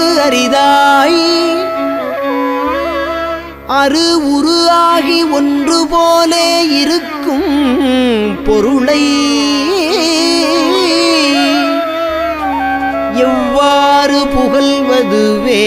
அரிதாய். அரு உருவாகி ஆகி ஒன்று போலே இருக்கும் பொருளை. எவ்வாறு புகழ்வதுவே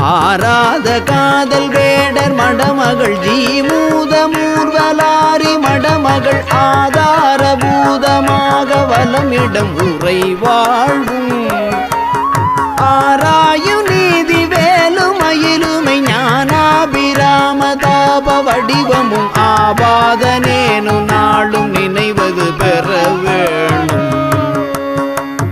ஆராத காதல் வேடர் மடமகள் ஜீமூத மூர்வலாரி மடமகள் ஆதார பூதமாக வலமிடம் உரை வாழ்வும். ஆராயும் நீதி வேலுமயிலுமை ஞானாபிராம தாப வடிவமும் ஆபாதனேனு நாளும் நினைவது பெற வேணும்.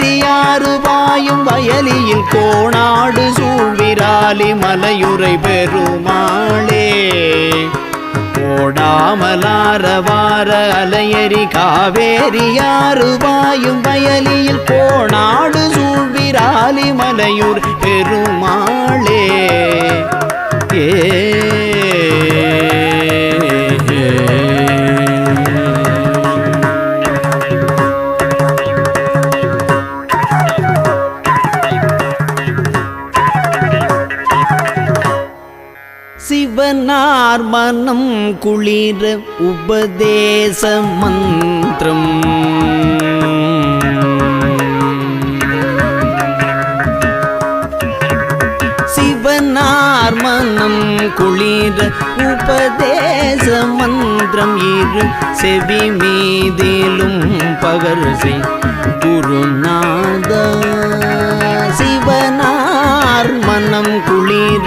காவேரியாறு பாயும் வயலியில் கோணாடு சூழ்விராலி மலையுரை பெருமாளே. கோடாமலாரவார அலையரி காவேரியாறு பாயும் வயலியில் கோணாடு சூழ்விராலி மலையூர் பெருமாளே. ஏ மனம் குளிர உபதேச மந்திரம். சிவனார் மனம் குளிர உபதேச மந்திரம். இரு செவி மீதிலும் பகர்சை குருநாத. சிவனார் மனம் குளிர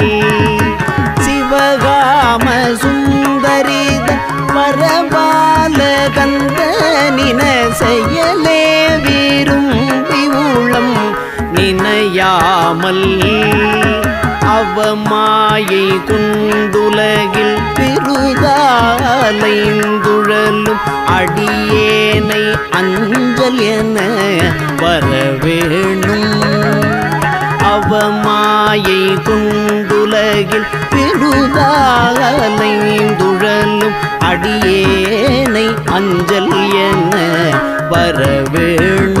நினையாமல் அவமாயை குண்டுலகில் பெருதாலைந்துழலும் அடியேனை அஞ்சல் என வரவேணும். அவமாயை குண்டுலகில் பெருதாலைந்துழலும் அடியேனை அஞ்சல் என வரவேணும்.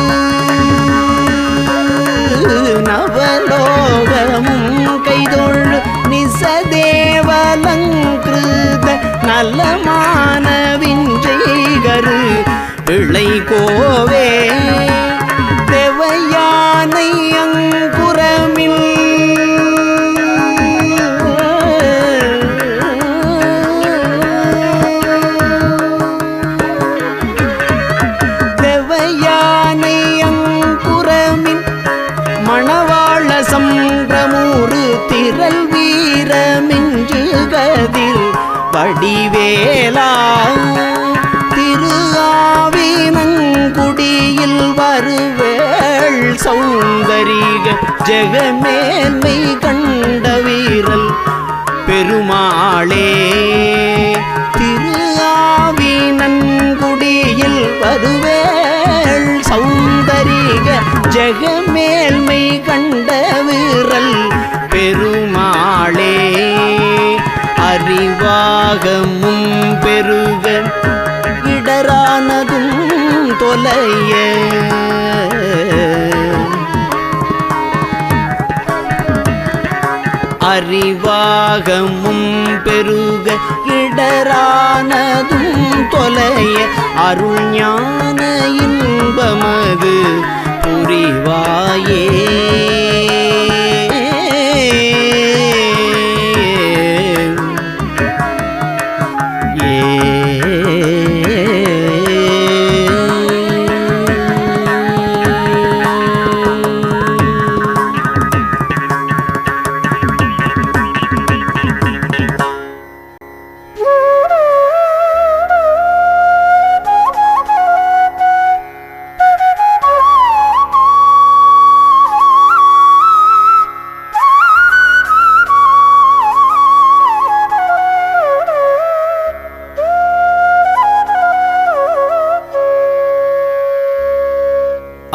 நலமான விஞ்சைகரு இளை கோவே ஜெகமேல்மை கண்ட வீரல் பெருமாளே அறிவாகமும் பெருக இடரானதும் தொலைய. அறிவாகமும் பெருக இடரானதும் தொலைய. அருள் ஞான இன்பமது புரிவாயே.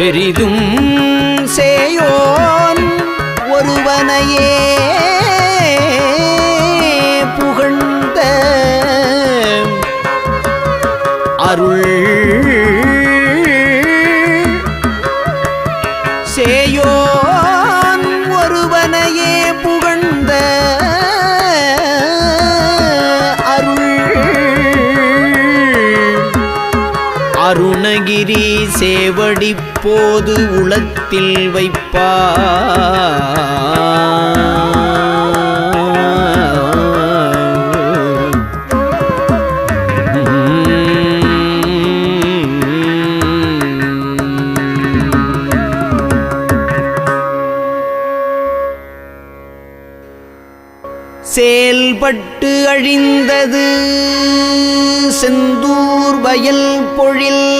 பெரிதும் சேவடி போது உளத்தில் வைப்பா செயல்பட்டு அழிந்தது செந்தூர் வயல் பொழில்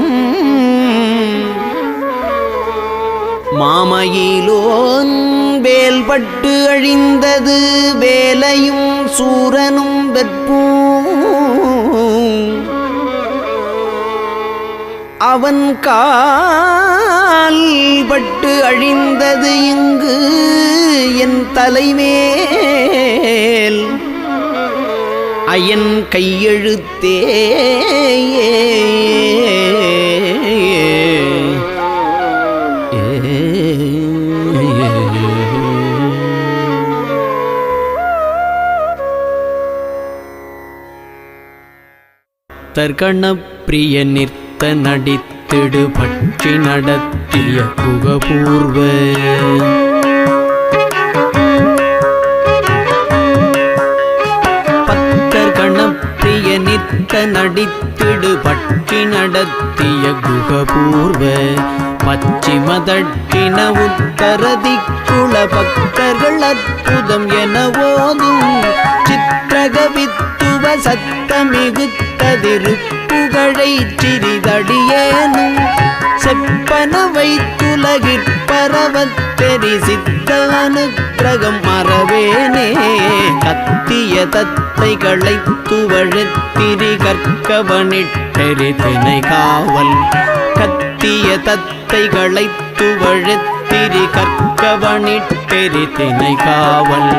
மாமையிலோன் வேல்பட்டு அழிந்தது வேலையும் சூரனும் வெற்பூம் அவன் கால்பட்டு அழிந்தது இங்கு என் தலைமேல். அயன் கையெழுத்தே தற்கண பிரிய நிற்க நடித்திடு பட்சி நடத்திய புகபூர்வ பத்தர் கணப்பிரிய நடித்திடு பட்சி நடத்திய குகபூர்வ பச்சிம தட்டின உத்தரதிக்குள பக்தர்கள் அற்புதம் என ஓதும். சித்திரகவித்துவ சத்தமிகுத்ததிருப்புகழை சிறிதடியேனும் செப்பன வைத்துலகிற்பரவத் தெரி சித்தானுக்கிரகம் மறவேனே. கத்திய தத்தைகளை துவழத்திரி கற்கவனிட்டெரி தினை காவல் கத்திய தத்தைகளை துவழத்திரி கற்கவனிட்டெரி தினை காவல்.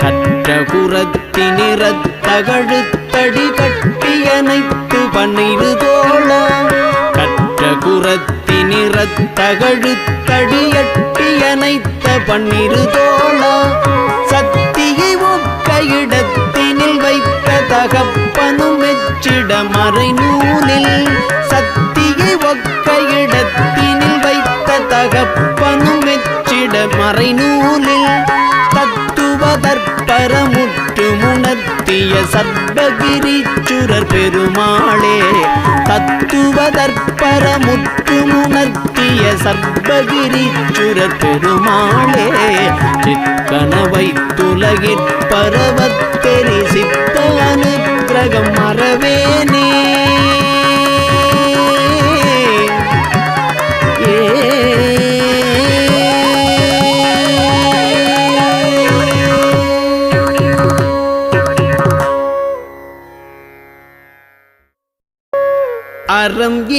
கற்ற குரத்தினிறத்தகழுத்தடி கட்டியனைத்து பன்னிரு தோழ. கற்ற குரத்தினிறத்தகழுத்தடியட்டியனைத்த பன்னிரு தோழ. சக்தியை ஒக்க இடத்தினில் வைத்த தகப்பனும் வெச்சிட மறை நூலில் சக்தியை ஒக்க இடத்தினில் வைத்த தகப்பனும் வெச்சிட மறை நூலில் தற்பரமுற்று முணர்த்திய சர்வகிரிச்சுரர் பெருமாளே தத்துவ தற்பரமுற்று முணர்த்திய சர்வகிரிச்சுரர் பெருமாளே சிற்கனவை துலகிற்பரவத்தெரி சித்த அனுக்கிரகம் மறவேனே.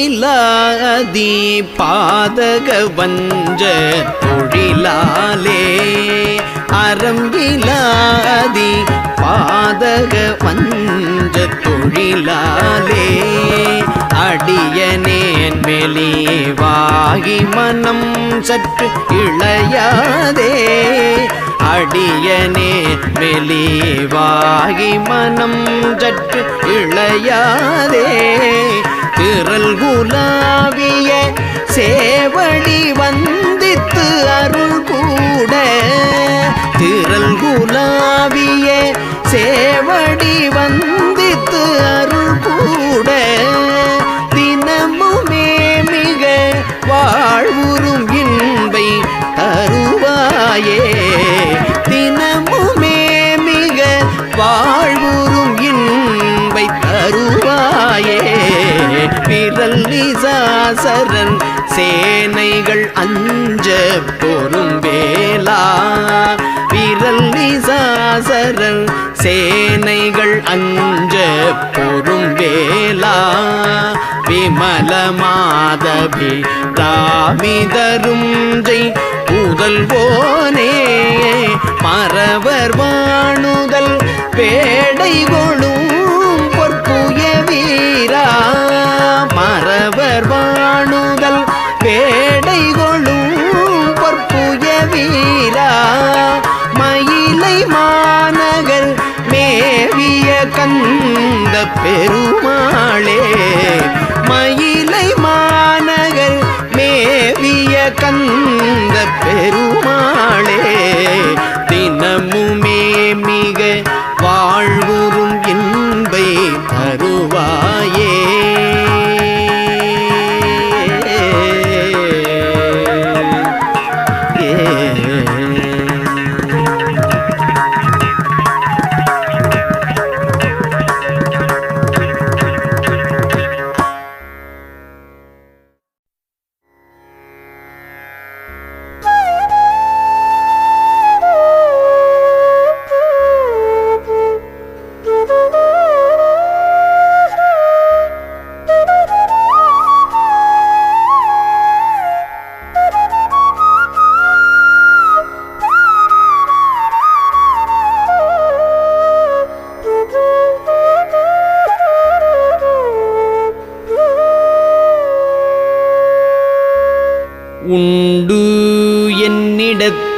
அறம் பாதக வஞ்ச தொழிலாலே. அறம் இலாதி பாதக வஞ்ச தொழிலாலே. அடியனேன் வெளிவாகி மனம் சற்று இளையாதே. அடியனே மெலிவாகி மனம் சற்று இளையாதே. திரள் குலாவிய சேவடி வந்தித்து அருள் கூட. திரள் குலாவிய சேவடி வந்து தாயே தினமுமே மிக வாழ்வுறும் இன்பை தருவாயே. விரல் நிசாசரன் சேனைகள் அஞ்ச பொறும் வேலா விரல் நிசாசரன் சேனைகள் அஞ்ச பொறும் வேலா விமல மாதவி ராமிதரும் ஜெய் முதல்வோனே மறவர் வாணுதல் பேடை கொழும் பொற்புய வீரா. மறவர் வாணுதல் பேடை கொழும் பொற்புய வீரா. மயிலை மாநகர் மேவிய கந்த பெருமாளே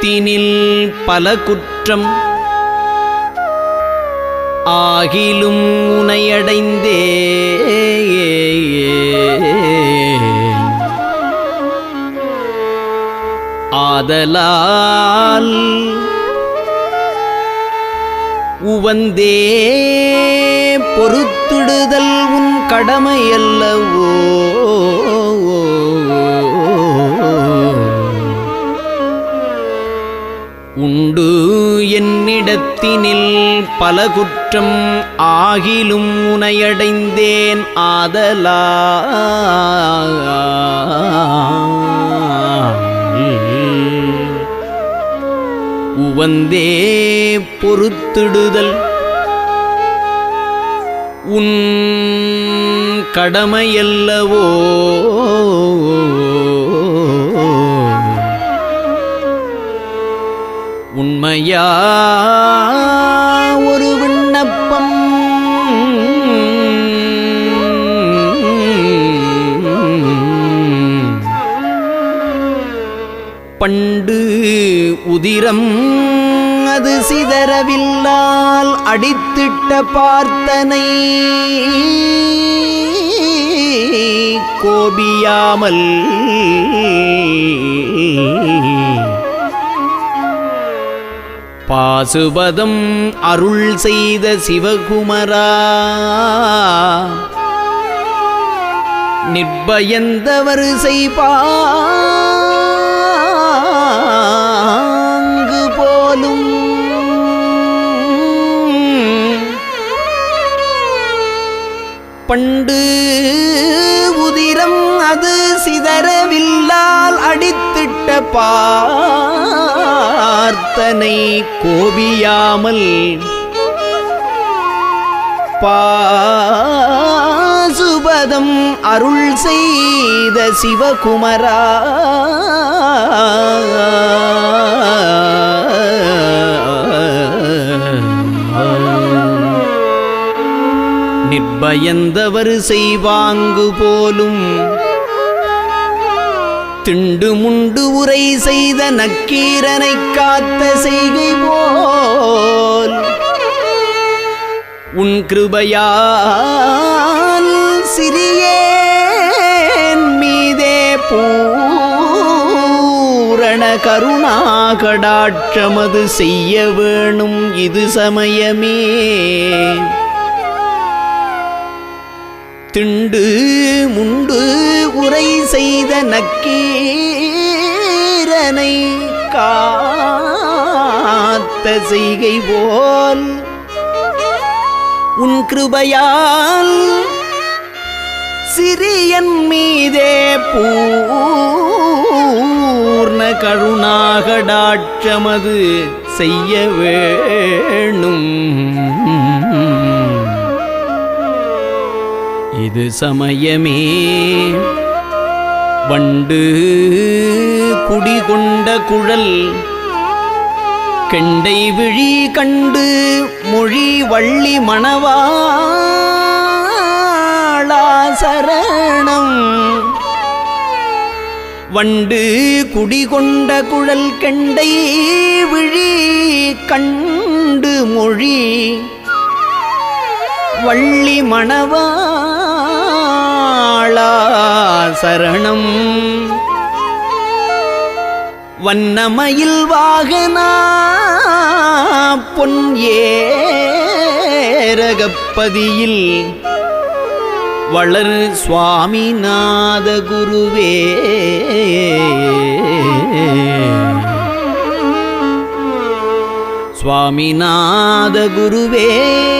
தினில் பல குற்றம். ஆகிலும் உனையடைந்தே. ஆதலால் உவந்தே பொறுத்துடுதல் உன் கடமையல்லவோ. என்னிடத்தினில் பல குற்றம் ஆகிலும் உனையடைந்தேன் ஆதலா. உவந்தே பொறுத்திடுதல். உன் கடமையல்லவோ. அம்மையா ஒரு விண்ணப்பம். பண்டு உதிரம் அது சிதறவில்லால் அடித்திட்ட பார்த்தனை. கோபியாமல் பாசுபதம் அருள் செய்த சிவகுமரா. நிர்பயந்த வரிசை பாங்கு போலும். பண்டு உதிரம் அது சிதறவில்லால் அடித்து அடித்திட்ட பார்த்தனை கோபியாமல் பாசுபதம் அருள் செய்த சிவகுமரா. நிர்பயந்தவர் செய்வாங்கு போலும் திண்டு முண்டு உரை செய்த நக்கீரனை காத்த செய்கை போல். உன் கிருபையால் சிறியேன் மீதே பூரண கருணா கருணாகடாட்சமது செய்ய வேணும் இது சமயமே. திண்டு முண்டு உரை செய்த நக்கீரனை காத்த செய்கை போல் உன் கிருபையால் சிறியன் மீதே பூர்ண கருணாகடாட்சமது செய்ய வேணும். இது சமயமே. வண்டு குடிகொண்ட குழல் கெண்டை விழி கண்டு மொழி வள்ளி மணவாளா சரணம். வண்டு குடிகொண்ட குழல் கெண்டை விழி கண்டு மொழி வள்ளி மணவா மணவாளா சரணம். வண்ணமயில் வாகனா பொன் ஏரகப்பதியில் வளர் சுவாமிநாத குருவே. சுவாமிநாத குருவே.